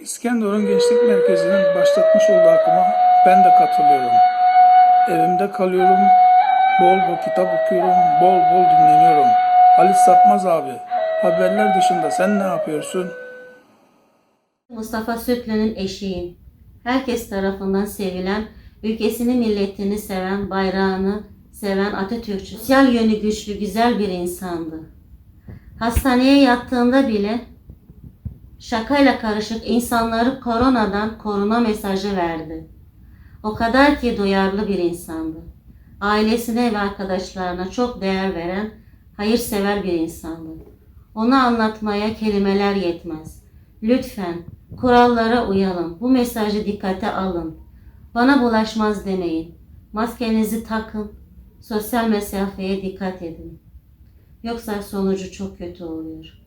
İskenderun Gençlik Merkezi'nin başlatmış olduğu akıma ben de katılıyorum. Evimde kalıyorum, bol bol kitap okuyorum, bol bol dinleniyorum. Halis Sapmaz abi, haberler dışında sen ne yapıyorsun? Mustafa Sütlü'nün eşiyim. Herkes tarafından sevilen, ülkesini milletini seven, bayrağını seven Atatürkçü. Sosyal yönü güçlü, güzel bir insandı. Hastaneye yattığında bile şakayla karışık insanları koronadan koruna mesajı verdi. O kadar ki duyarlı bir insandı. Ailesine ve arkadaşlarına çok değer veren, hayırsever bir insandı. Onu anlatmaya kelimeler yetmez. Lütfen kurallara uyalım. Bu mesajı dikkate alın. Bana bulaşmaz demeyin. Maskenizi takın. Sosyal mesafeye dikkat edin. Yoksa sonucu çok kötü oluyor.